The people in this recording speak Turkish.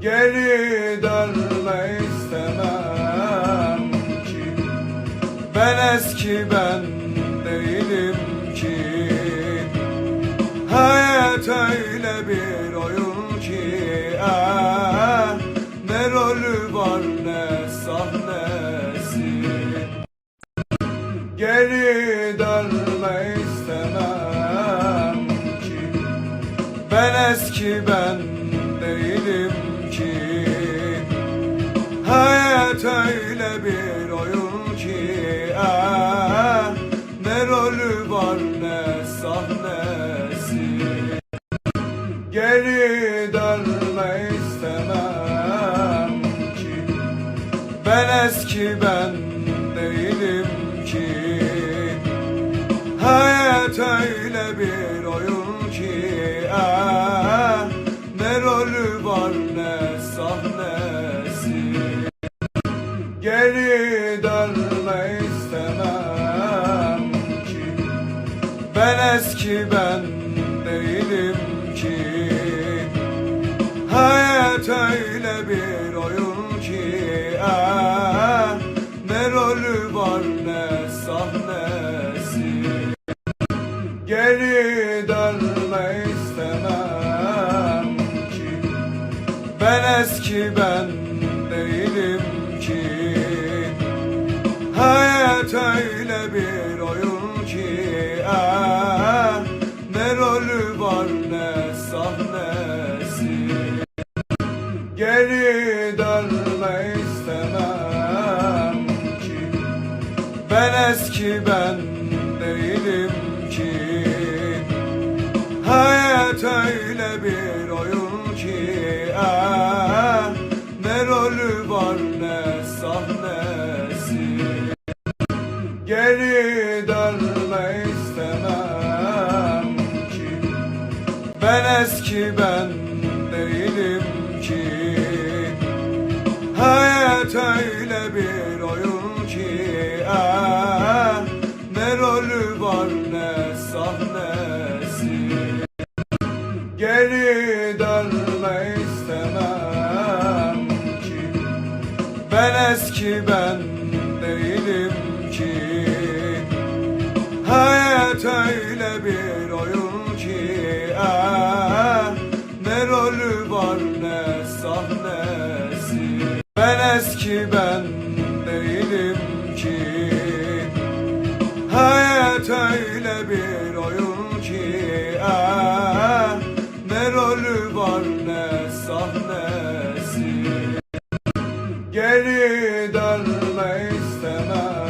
Geri dönme istemem ki. Ben eski ben değilim ki. Hayat öyle bir oyun ki ah, Ne rolü var ne sahnesi. Geri dönme istemem ki. Ben eski ben Ben eski ben değilim ki. Hayat öyle bir oyun ki ah, Ne rolü var ne sahnesi. Geri dönme istemem ki. Ben eski ben değilim ki. Hayat Geri dönme istemem ki. Ben eski ben değilim ki. Hayat öyle bir oyun ki ah, Ne rolü var ne sahnesi. Geri dönme istemem ki. Ben eski ben Hayat öyle bir oyun ki ah, Ne rolü var ne sahnesi. Geri dönme istemem ki. Ben eski ben değilim ki. Hayat öyle bir oyun ki ah, dönme istemem ki. Ben eski ben değilim ki. Hayat öyle bir oyun ki ah, Ne rolü var ne sahnesi. Ben eski ben değilim ki. Hayat öyle bir oyun var ne sahnesi. Geri dönme istemem.